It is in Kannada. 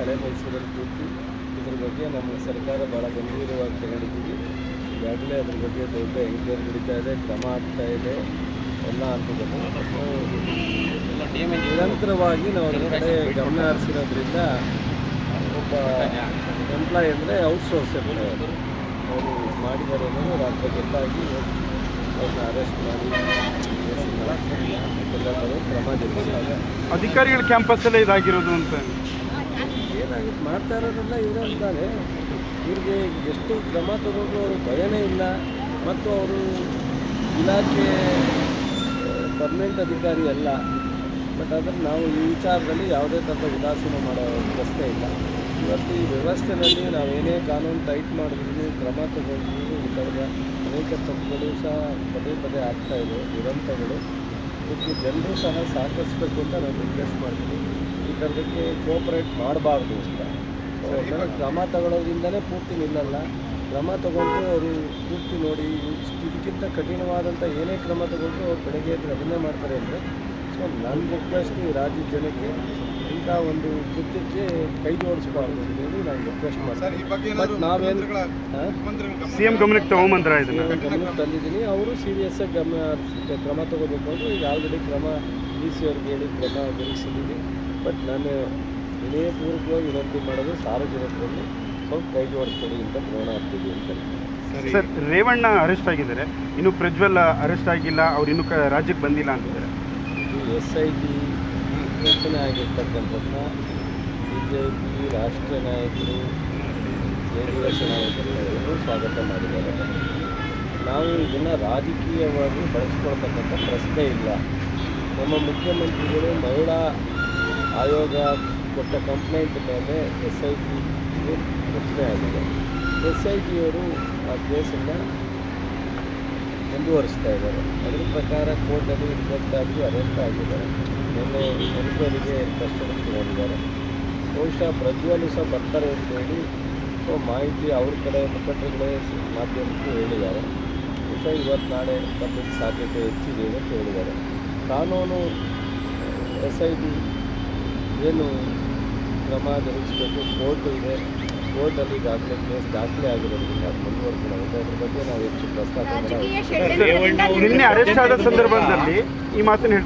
ಹಳೆ ಮೈಸೂರಲ್ಲಿ ಪೂರ್ತಿ. ಇದ್ರ ಬಗ್ಗೆ ನಮ್ಮ ಸರ್ಕಾರ ಭಾಳ ಗಂಭೀರವಾಗಿ ತಗೊಂಡಿದ್ದೀವಿ ಈಗಾಗಲೇ ಅದ್ರ ಬಗ್ಗೆ ದೊಡ್ಡ ಎಂಕ್ವೈರಿ ನಡೀತಾ ಇದೆ, ಕ್ರಮ ಆಗ್ತಾ ಇದೆ, ಎಲ್ಲ ಹಂತದಲ್ಲಿ ನಿರಂತರವಾಗಿ ನಾವು ಅದ್ರ ಕಡೆ ಗಮನ ಹರಿಸಿರೋದ್ರಿಂದ ಒಬ್ಬ ಎಂಪ್ಲಾಯ್ ಅಂದರೆ ಔಟ್ಸೋರ್ಸ್ ಎಂಪ್ಲಾಯ್ ಅವರು ಮಾಡಿದ್ದಾರೆ ಅನ್ನೋದು ರಾತ್ರಿ ಗೊತ್ತಾಗಿ ಅವ್ರನ್ನ ಅರೆಸ್ಟ್ ಮಾಡಿ ಎಲ್ಲ ಕ್ರಮ ಜರುಗಿಸಿದ್ದಾರೆ. ಅಧಿಕಾರಿಗಳ ಕ್ಯಾಂಪಸ್ಸಲ್ಲೇ ಇದಾಗಿರೋದು ಅಂತ. ಏನಾಗುತ್ತೆ ಮಾಡ್ತಾ ಇರೋದೆಲ್ಲ ಇವರೇ ಅಂತಾನೆ. ಇವ್ರಿಗೆ ಎಷ್ಟು ಕ್ರಮ ತಗೊಂಡ್ರು ಅವರು ಭಯನೇ ಇಲ್ಲ. ಮತ್ತು ಅವರು ಇಲಾಖೆ ಪರ್ಮನೆಂಟ್ ಅಧಿಕಾರಿ ಅಲ್ಲ. ಬಟ್ ಆದರೆ ನಾವು ಈ ವಿಚಾರದಲ್ಲಿ ಯಾವುದೇ ಥರದ ಉದಾಸೀನ ಮಾಡೋ ಪ್ರಶ್ನೆ ಇಲ್ಲ. ಇವತ್ತು ಈ ವ್ಯವಸ್ಥೆಯಲ್ಲಿ ನಾವೇನೇ ಕಾನೂನು ಟೈಟ್ ಮಾಡಿದ್ರು, ಕ್ರಮ ತಗೊಂಡ್ರು, ಈ ಥರದ ಅನೇಕ ತಪ್ಪುಗಳು ಸಹ ಪದೇ ಪದೇ ಆಗ್ತಾ ಇದೆ, ದುರಂತಗಳು. ಇದಕ್ಕೆ ಜನರು ಸಹ ಸಹಕರಿಸಬೇಕು ಅಂತ ನಾನು ರಿಕ್ವೆಸ್ಟ್ ಮಾಡ್ತೀನಿ. ಈ ಥರದಕ್ಕೆ ಕೋಪರೇಟ್ ಮಾಡಬಾರ್ದು ಅಂತ. ಕ್ರಮ ತಗೊಳ್ಳೋದ್ರಿಂದನೇ ಪೂರ್ತಿ ನಿಲ್ಲಲ್ಲ. ಕ್ರಮ ತಗೊಂಡು ಅವರು ಪೂರ್ತಿ ನೋಡಿ ಇಷ್ಟ್- ಇದಕ್ಕಿಂತ ಕಠಿಣವಾದಂಥ ಏನೇ ಕ್ರಮ ತಗೊಂಡ್ರು ಅವ್ರು ಬೆಳಗ್ಗೆ ಎದ್ದು ಅದನ್ನೇ ಮಾಡ್ತಾರೆ ಅಂದರೆ ಸೊ ನನ್ನ ರಿಕ್ವೆಸ್ಟ್ ಈ ರಾಜ್ಯದ ಜನಕ್ಕೆ ಇಂಥ ಒಂದು ಕೃತ್ಯಕ್ಕೆ ಕೈ ಜೋಡಿಸ್ಬಾರ್ದು ಅಂತ ಹೇಳಿ ನಾನು ರಿಕ್ವೆಸ್ಟ್ ಮಾಡ್ತೀನಿ. ಬಟ್ ನಾವೇನು ಹಾಂ? ಸಿ ಎಂ ಗಮನಕ್ಕೆ ತಗೊಂಬಂದ್ರ ಗಮನಕ್ಕೆ ತಂದಿದ್ದೀನಿ. ಅವರು ಸೀರಿಯಸ್ಸಾಗಿ ಗಮನ ಕ್ರಮ ತಗೋಬೇಕು ಅಂದ್ರೆ ಈಗ ಆಲ್ರೆಡಿ ಕ್ರಮ ಡಿ ಸಿ ಅವ್ರಿಗೆ ಹೇಳಿ ಕ್ರಮ ಜರುಗಿಸಿದ್ದೀನಿ ಬಟ್ ನಾನು ವಿನಯಪೂರ್ವಕವಾಗಿ ವಿನಂತಿ ಮಾಡೋದು ಸಾರ್ವಜನಿಕರಲ್ಲಿ ಸ್ವಲ್ಪ ಕೈ ಅಂತ ಪ್ರೇರಣ ಆಗ್ತಿದೆ ಅಂತ ಸರ್. ರೇವಣ್ಣ ಅರೆಸ್ಟ್ ಆಗಿದ್ದಾರೆ. ಇನ್ನು ಪ್ರಜ್ವಲ್ ಅರೆಸ್ಟ್ ಆಗಿಲ್ಲ ಅವ್ರು ಇನ್ನೂ ಕ ರಾಜ್ಯಕ್ಕೆ ಬಂದಿಲ್ಲ ಅಂತಿದ್ದಾರೆ. ಇದು ಎಸ್ ಐ ಟಿ ರಚನೆ ಆಗಿರ್ತಕ್ಕಂಥದ್ದನ್ನ ಬಿ ಜೆ ಪಿ ರಾಷ್ಟ್ರೀಯ ನಾಯಕರು ಜೆ ಡಿ ಎಸ್ ನಾಯಕರು ಎಲ್ಲರೂ ಸ್ವಾಗತ ಮಾಡಿದ್ದಾರೆ. ನಾವು ಇದನ್ನು ರಾಜಕೀಯವಾಗಿ ಬಳಸ್ಕೊಳ್ತಕ್ಕಂಥ ಪ್ರಶ್ನೆ ಇಲ್ಲ. ನಮ್ಮ ಮುಖ್ಯಮಂತ್ರಿಗಳು ಮಹಿಳಾ ಆಯೋಗ ಕೊಟ್ಟ ಕಂಪ್ಲೇಂಟ್ ಮೇಲೆ ಎಸ್ ಐ ಟಿ ರಚನೆ ಆಗಿದೆ. ಎಸ್ ಐ ಟಿಯವರು ಆ ಕೇಸನ್ನು ಮುಂದುವರಿಸ್ತಾ ಇದ್ದಾರೆ. ಅದ್ರ ಪ್ರಕಾರ ಕೋರ್ಟಲ್ಲಿ ಆಗಿ ಅರೆಸ್ಟ್ ಆಗಿದ್ದಾರೆ ನಿನ್ನೆ ಎನ್ಕ್ವೈರಿಗೆ ಕಸ್ಟಡಿಗೆ ತಗೊಂಡಿದ್ದಾರೆ ಬಹುಶಃ ಪ್ರಜ್ವಲು ಸಹ ಬರ್ತಾರೆ ಅಂತೇಳಿ ಸೊ ಮಾಹಿತಿ ಅವ್ರ ಕಡೆ ಮುಖಂಡರುಗಳೇ ಮಾಧ್ಯಮಕ್ಕೂ ಹೇಳಿದ್ದಾರೆ. ಬಹುಶಃ ಇವತ್ತು ನಾಳೆ ಬರ್ಲಿಕ್ಕೆ ಸಾಧ್ಯತೆ ಹೆಚ್ಚಿದೆ ಅಂತ ಹೇಳಿದ್ದಾರೆ. ಕಾನೂನು ಎಸ್ ಐ ಟಿ ಏನು ಕ್ರಮ ಜರುಗಿಸಬೇಕು ಕೋರ್ಟ್ ಇದೆ. ಕೋರ್ಟಲ್ಲಿ ಈಗಾಗಲೇ ಕೇಸ್ ದಾಖಲೆ ಆಗಿರೋದ್ರಿಂದ ಅದು ಮುಂದುವರ್ಕೊಳ್ಳೋದು ಅದ್ರ ಬಗ್ಗೆ ನಾವು ಹೆಚ್ಚು ಪ್ರಸ್ತಾಪ ನಿನ್ನೆ ಅರೆಸ್ಟ್ ಆದ ಸಂದರ್ಭದಲ್ಲಿ ಈ ಮಾತನ್ನು